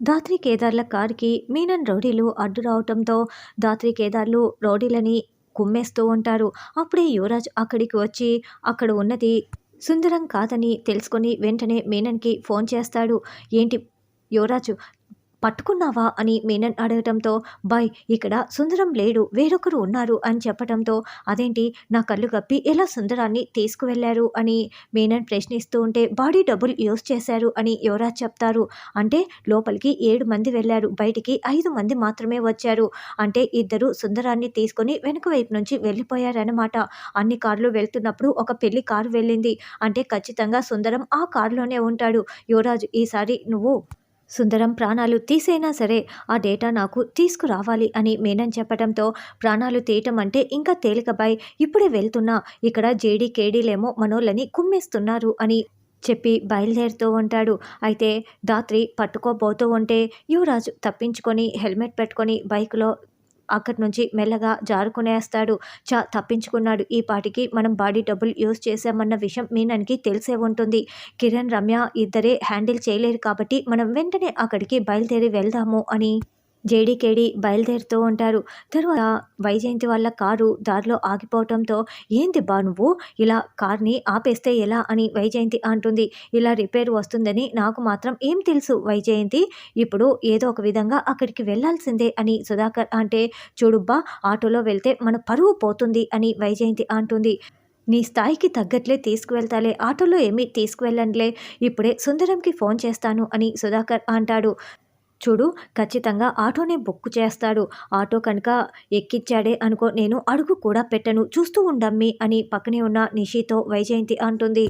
దాత్రి కేదార్ల కారుకి మీనన్ రౌడీలు అడ్డు రావటంతో దాత్రి కేదార్లు రౌడీలని కుమ్మేస్తూ ఉంటారు. అప్పుడే యువరాజ్ అక్కడికి వచ్చి అక్కడ ఉన్నది సుందరం కాదని తెలుసుకొని వెంటనే మీనన్కి ఫోన్ చేస్తాడు. ఏంటి యువరాజు పట్టుకున్నావా అని మీనన్ అడగటంతో బాయ్ ఇక్కడ సుందరం లేడు వేరొకరు ఉన్నారు అని చెప్పడంతో అదేంటి నా కళ్ళు కప్పి ఎలా సుందరాన్ని తీసుకువెళ్ళారు అని మీనన్ ప్రశ్నిస్తూ ఉంటే బాడీ డబుల్ యూజ్ చేశారు అని యువరాజ్ చెప్తారు. అంటే లోపలికి ఏడు మంది వెళ్ళారు బయటికి ఐదు మంది మాత్రమే వచ్చారు. అంటే ఇద్దరు సుందరాన్ని తీసుకొని వెనుక వైపు నుంచి వెళ్ళిపోయారనమాట అన్ని కార్లు వెళ్తున్నప్పుడు ఒక పెళ్ళి కారు వెళ్ళింది. అంటే ఖచ్చితంగా సుందరం ఆ కారులోనే ఉంటాడు. యువరాజు ఈసారి నువ్వు సుందరం ప్రాణాలు తీసైనా సరే ఆ డేటా నాకు తీసుకురావాలి అని మేనన్ చెప్పడంతో ప్రాణాలు తీయటం అంటే ఇంకా తేలికపై ఇప్పుడే వెళ్తున్నా. ఇక్కడ జేడీ కేడీలేమో మనోళ్ళని కుమ్మేస్తున్నారు అని చెప్పి బయలుదేరుతూ ఉంటాడు. అయితే దాత్రి పట్టుకోబోతూ ఉంటే యువరాజు తప్పించుకొని హెల్మెట్ పెట్టుకొని బైక్లో అక్కడి నుంచి మెల్లగా జారుకునేస్తాడు. చా తప్పించుకున్నాడు. ఈ పాటికి మనం బాడీ డబ్బులు యూజ్ చేసామన్న విషయం మీనన్కి తెలిసే ఉంటుంది. కిరణ్ రమ్య ఇద్దరే హ్యాండిల్ చేయలేరు కాబట్టి మనం వెంటనే అక్కడికి బయలుదేరి వెళ్దాము అని జేడీకేడి బయలుదేరుతూ ఉంటారు. తర్వాత వైజయంతి వాళ్ళ కారు దారిలో ఆగిపోవటంతో ఏంది బా నువ్వు? ఇలా కార్ని ఆపేస్తే ఎలా? అని వైజయంతి అంటుంది. ఇలా రిపేర్ వస్తుందని నాకు మాత్రం ఏం తెలుసు వైజయంతి? ఇప్పుడు ఏదో ఒక విధంగా అక్కడికి వెళ్ళాల్సిందే అని సుధాకర్ అంటే చూడుబ్బా ఆటోలో వెళ్తే మన పరువు పోతుంది అని వైజయంతి అంటుంది. నీ స్థాయికి తగ్గట్లే తీసుకువెళ్తాలే ఆటోలో ఏమీ తీసుకువెళ్ళండిలే ఇప్పుడే సుందరంకి ఫోన్ చేస్తాను అని సుధాకర్ అంటాడు. చూడు ఖచ్చితంగా ఆటోనే బుక్ చేస్తాడు. ఆటో కనుక ఎక్కిచ్చాడే అనుకో నేను అడుగు కూడా పెట్టను. చూస్తూ ఉండమ్మి అని పక్కనే ఉన్న నిషితో వైజయంతి అంటుంది.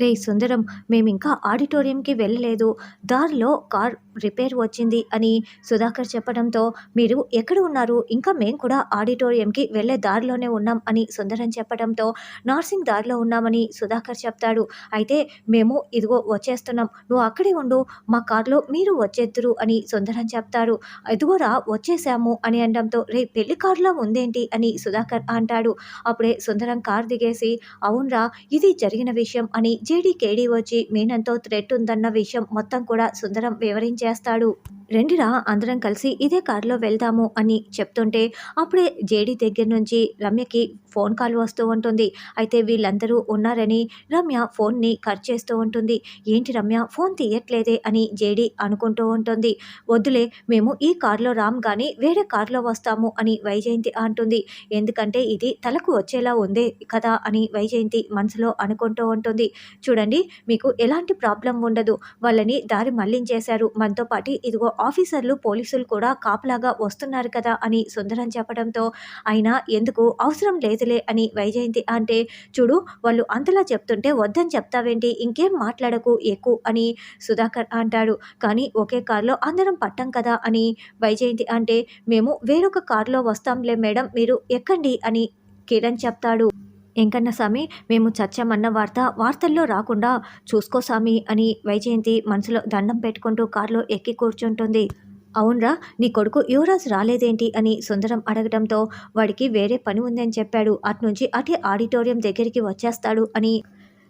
రే సుందరం మేమింకా ఆడిటోరియంకి వెళ్ళలేదు. దారిలో కార్ రిపేర్ వచ్చింది అని సుధాకర్ చెప్పడంతో మీరు ఎక్కడ ఉన్నారు? ఇంకా మేము కూడా ఆడిటోరియంకి వెళ్ళే దారిలోనే ఉన్నాం అని సుందరం చెప్పడంతో నార్సింగ్ దారిలో ఉన్నామని సుధాకర్ చెప్తాడు. అయితే మేము ఇదిగో వచ్చేస్తున్నాం. నువ్వు అక్కడే ఉండు. మా కారులో మీరు వచ్చేద్దురు అని సుందరం చెప్తారు ఇదిగోరా వచ్చేసాము అని అనడంతో రే పెళ్ళి కారులో ఉందేంటి? అని సుధాకర్ అంటాడు. అప్పుడే సుందరం కారు దిగేసి అవునరా ఇది జరిగిన విషయం అని జేడీ కేడీ వచ్చి మీనంతో థ్రెట్ ఉందన్న విషయం మొత్తం కూడా సుందరం వివరించారు చేస్తాడు. రెండిరా అందరం కలిసి ఇదే కారులో వెళ్దాము అని చెప్తుంటే అప్పుడే జేడీ దగ్గర నుంచి రమ్యకి ఫోన్ కాల్ వస్తూ ఉంటుంది. అయితే వీళ్ళందరూ ఉన్నారని రమ్య ఫోన్ని కట్ చేస్తూ ఉంటుంది. ఏంటి రమ్య ఫోన్ తీయట్లేదే అని జేడీ అనుకుంటూ ఉంటుంది. వద్దులే మేము ఈ కారులో రామ్ కానీ వేరే కారులో వస్తాము అని వైజయంతి అంటుంది. ఎందుకంటే ఇది తలకు వచ్చేలా ఉంది కదా అని వైజయంతి మనసులో అనుకుంటూ ఉంటుంది. చూడండి మీకు ఎలాంటి ప్రాబ్లం ఉండదు. వాళ్ళని దారి మళ్ళించేశారు. మనతో పాటు ఇదిగో ఆఫీసర్లు పోలీసులు కూడా కాపలాగా వస్తున్నారు కదా అని సుందరం చెప్పడంతో అయినా ఎందుకు అవసరం లేదులే అని వైజయంతి అంటే చూడు వాళ్ళు అంతలా చెప్తుంటే వద్దని చెప్తావేంటి? ఇంకేం మాట్లాడకు ఎక్కువ అని సుధాకర్ అంటాడు. కానీ ఒకే కారులో అందరం పట్టం కదా అని వైజయంతి అంటే మేము వేరొక కారులో వస్తాంలే మేడం మీరు ఎక్కండి అని కిరణ్ చెప్తాడు. ఎంకన్న స్వామి మేము చచ్చామన్న వార్త వార్తల్లో రాకుండా చూసుకో స్వామి అని వైజయంతి మనసులో దండం పెట్టుకుంటూ కారులో ఎక్కి కూర్చుంటుంది. అవునరా నీ కొడుకు యువరాజ్ రాలేదేంటి అని సుందరం అడగడంతో వాడికి వేరే పని ఉందని చెప్పాడు. అట్నుంచి అటే ఆడిటోరియం దగ్గరికి వచ్చేస్తాడు అని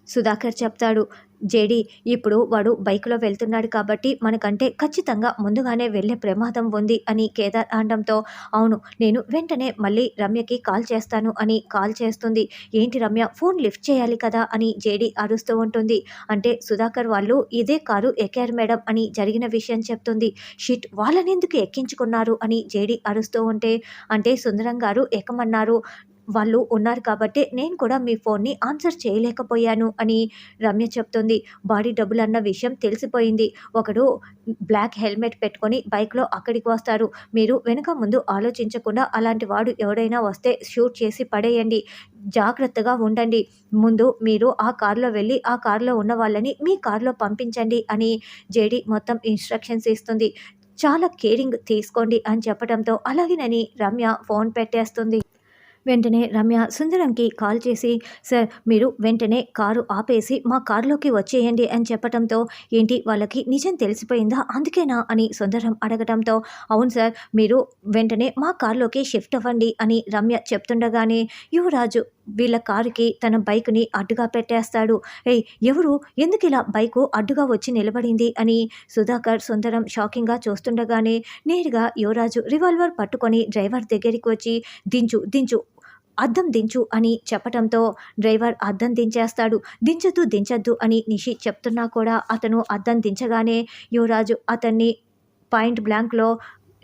సుధాకర్ చెప్తాడు. జేడి ఇప్పుడు వాడు బైక్లో వెళ్తున్నాడు కాబట్టి మనకంటే ఖచ్చితంగా ముందుగానే వెళ్ళే ప్రమాదం ఉంది అని కేదార్ అనడంతో అవును నేను వెంటనే మళ్ళీ రమ్యకి కాల్ చేస్తాను అని కాల్ చేస్తుంది. ఏంటి రమ్య ఫోన్ లిఫ్ట్ చేయాలి కదా అని జేడి అరుస్తూ ఉంటుంది. అంటే సుధాకర్ వాళ్ళు ఇదే కారు ఎక్కారు మేడం అని జరిగిన విషయం చెప్తుంది. షిట్ వాళ్ళని ఎందుకు ఎక్కించుకున్నారు అని జేడి అరుస్తూ ఉంటే అంటే సుందరం గారు ఎక్కమన్నారు. వాళ్ళు ఉన్నారు కాబట్టి నేను కూడా మీ ఫోన్ని ఆన్సర్ చేయలేకపోయాను అని రమ్య చెప్తుంది. బాడీ డబ్బులు అన్న విషయం తెలిసిపోయింది. ఒకడు బ్లాక్ హెల్మెట్ పెట్టుకొని బైక్లో అక్కడికి వస్తారు. మీరు వెనుక ముందు ఆలోచించకుండా అలాంటి వాడు ఎవడైనా వస్తే షూట్ చేసి పడేయండి. జాగ్రత్తగా ఉండండి. ముందు మీరు ఆ కారులో వెళ్ళి ఆ కారులో ఉన్న వాళ్ళని మీ కారులో పంపించండి అని జేడి మొత్తం ఇన్స్ట్రక్షన్స్ ఇస్తుంది. చాలా కేరింగ్ తీసుకోండి అని చెప్పడంతో అలాగేనని రమ్య ఫోన్ పెట్టేస్తుంది. వెంటనే రమ్య సుందరంకి కాల్ చేసి సార్ మీరు వెంటనే కారు ఆపేసి మా కారులోకి వచ్చేయండి అని చెప్పడంతో ఏంటి వాళ్ళకి నిజం తెలిసిపోయిందా? అందుకేనా? అని సుందరం అడగడంతో అవును సార్ మీరు వెంటనే మా కారులోకి షిఫ్ట్ అవ్వండి అని రమ్య చెప్తుండగానే యువరాజు వీళ్ళ కారుకి తన బైక్ని అడ్డుగా పెట్టేస్తాడు. ఏయ్ ఎవరు? ఎందుకు ఇలా బైకు అడ్డుగా వచ్చి నిలబడింది? అని సుధాకర్ సుందరం షాకింగ్గా చూస్తుండగానే నేరుగా యువరాజు రివాల్వర్ పట్టుకొని డ్రైవర్ దగ్గరికి వచ్చి దించు దించు అద్దం దించు అని చెప్పటంతో డ్రైవర్ అద్దం దించేస్తాడు. దించద్దు దించద్దు అని నిషి చెప్తున్నా కూడా అతను అద్దం దించగానే యువరాజు అతన్ని పాయింట్ బ్లాంక్లో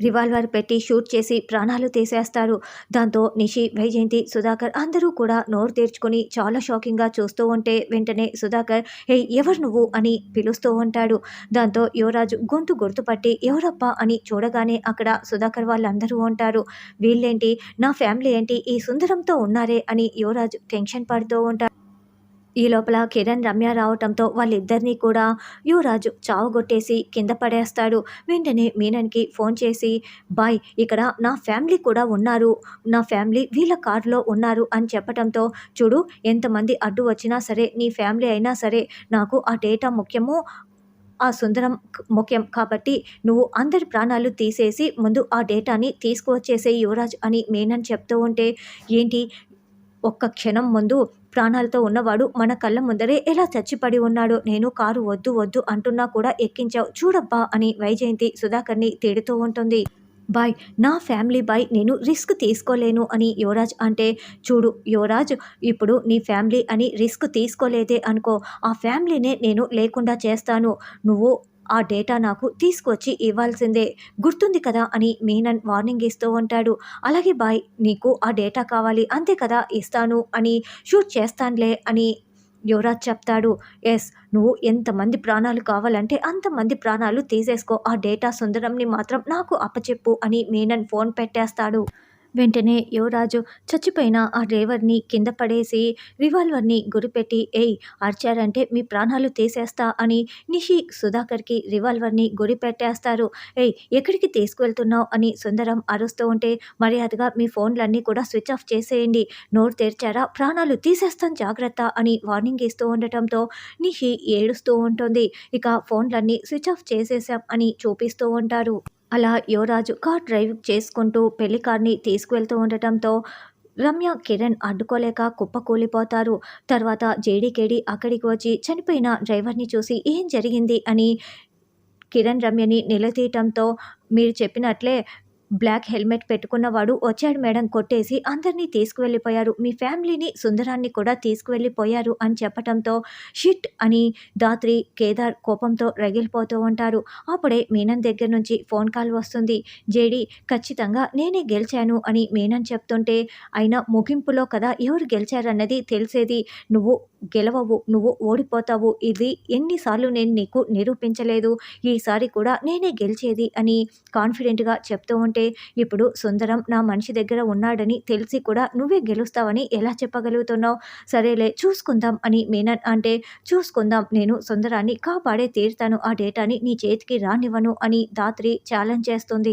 రివాల్వర్ పెట్టి షూట్ చేసి ప్రాణాలు తీసేస్తారు. దాంతో నిషి వైజయంతి సుధాకర్ అందరూ కూడా నోరు తెరుచుకొని చాలా షాకింగ్గా చూస్తూ ఉంటే వెంటనే సుధాకర్ హే ఎవరు నువ్వు? అని పిలుస్తూ ఉంటాడు. దాంతో యువరాజు గొంతు గుర్తుపట్టి ఎవరప్పా అని చూడగానే అక్కడ సుధాకర్ వాళ్ళందరూ ఉంటారు. వీళ్ళేంటి? నా ఫ్యామిలీ ఏంటి? ఈ సుందరంతో ఉన్నారే? అని యువరాజు టెన్షన్ పడుతూ ఉంటాడు. ఈ లోపల కిరణ్ రమ్య రావటంతో వాళ్ళిద్దరినీ కూడా యువరాజు చావుగొట్టేసి కింద పడేస్తాడు. వెంటనే మీనన్కి ఫోన్ చేసి బాయ్ ఇక్కడ నా ఫ్యామిలీ కూడా ఉన్నారు. నా ఫ్యామిలీ వీళ్ళ కారులో ఉన్నారు అని చెప్పటంతో చూడు ఎంతమంది అడ్డు వచ్చినా సరే నీ ఫ్యామిలీ అయినా సరే నాకు ఆ డేటా ముఖ్యము ఆ సుందరం ముఖ్యం. కాబట్టి నువ్వు అందరి ప్రాణాలు తీసేసి ముందు ఆ డేటాని తీసుకువచ్చేసే యువరాజ్ అని మీనన్ చెప్తూ ఉంటే ఏంటి ఒక్క క్షణం ముందు ప్రాణాలతో ఉన్నవాడు మన కళ్ళ ముందరే ఎలా చచ్చిపడి ఉన్నాడో నేను కారు వద్దు వద్దు అంటున్నా కూడా ఎక్కించావు. చూడబ్బా అని వైజయంతి సుధాకర్ని తేడుతూ ఉంటుంది. బాయ్ నా ఫ్యామిలీ బాయ్ నేను రిస్క్ తీసుకోలేను అని యువరాజ్ అంటే చూడు యువరాజ్ ఇప్పుడు నీ ఫ్యామిలీ అని రిస్క్ తీసుకోలేదే అనుకో. ఆ ఫ్యామిలీనే నేను లేకుండా చేస్తాను. నువ్వు ఆ డేటా నాకు తీసుకొచ్చి ఇవ్వాల్సిందే. గుర్తుంది కదా అని మీనన్ వార్నింగ్ ఇస్తూ ఉంటాడు. అలాగే బాయ్ నీకు ఆ డేటా కావాలి అంతే కదా ఇస్తాను అని షూట్ చేస్తానులే అని యువరాజ్ చెప్తాడు. ఎస్ నువ్వు ఎంతమంది ప్రాణాలు కావాలంటే అంతమంది ప్రాణాలు తీసేసుకో. ఆ డేటా సుందరంని మాత్రం నాకు అప్పచెప్పు అని మీనన్ ఫోన్ పెట్టేస్తాడు. వెంటనే యువరాజు చచ్చిపోయిన ఆ డ్రైవర్ని కింద పడేసి రివాల్వర్ని గురిపెట్టి ఎయ్ అరిచారంటే మీ ప్రాణాలు తీసేస్తా అని నిషి సుధాకర్కి రివాల్వర్ని గురిపెట్టేస్తారు. ఎయ్ ఎక్కడికి తీసుకువెళ్తున్నావు? అని సుందరం అరుస్తూ ఉంటే మర్యాదగా మీ ఫోన్లన్నీ కూడా స్విచ్ ఆఫ్ చేసేయండి. నోరు తెరిచారా? ప్రాణాలు తీసేస్తాం జాగ్రత్త అని వార్నింగ్ ఇస్తూ ఉండటంతో నిషి ఏడుస్తూ ఉంటుంది. ఇక ఫోన్లన్నీ స్విచ్ ఆఫ్ చేసేసాం అని చూపిస్తూ ఉంటారు. అలా యువరాజు కార్ డ్రైవ్ చేసుకుంటూ పెళ్ళి కార్ని తీసుకువెళ్తూ ఉండటంతో రమ్య కిరణ్ అడ్డుకోలేక కుప్పకూలిపోతారు తర్వాత జేడీకేడి అక్కడికి వచ్చి చనిపోయిన డ్రైవర్ని చూసి ఏం జరిగింది అని కిరణ్ రమ్యని నిలదీయటంతో మీరు చెప్పినట్లే బ్లాక్ హెల్మెట్ పెట్టుకున్నవాడు వచ్చాడు మేడం కొట్టేసి అందరినీ తీసుకువెళ్ళిపోయారు. మీ ఫ్యామిలీని సుందరాన్ని కూడా తీసుకువెళ్ళిపోయారు అని చెప్పటంతో షిట్ అని దాత్రి కేదార్ కోపంతో రగిలిపోతూ ఉంటారు. అప్పుడే మీనన్ దగ్గర నుంచి ఫోన్ కాల్ వస్తుంది. జేడి ఖచ్చితంగా నేనే గెలిచాను అని మీనన్ చెప్తుంటే అయినా ముగింపులో కదా ఎవరు గెలిచారన్నది తెలిసేది నువ్వు గెలవవు నువ్వు ఓడిపోతావు. ఇది ఎన్నిసార్లు నేను నీకు నిరూపించలేదు. ఈసారి కూడా నేనే గెలిచేది అని కాన్ఫిడెంట్గా చెప్తూ ఉంటే ఇప్పుడు సుందరం నా మనిషి దగ్గర ఉన్నాడని తెలిసి కూడా నువ్వే గెలుస్తావని ఎలా చెప్పగలుగుతున్నావు? సరేలే చూసుకుందాం అని మీనన్ అంటే చూసుకుందాం నేను సుందరాన్ని కాపాడే తీరుతాను ఆ డేటాని నీ చేతికి రానివ్వను అని దాత్రి ఛాలెంజ్ చేస్తుంది.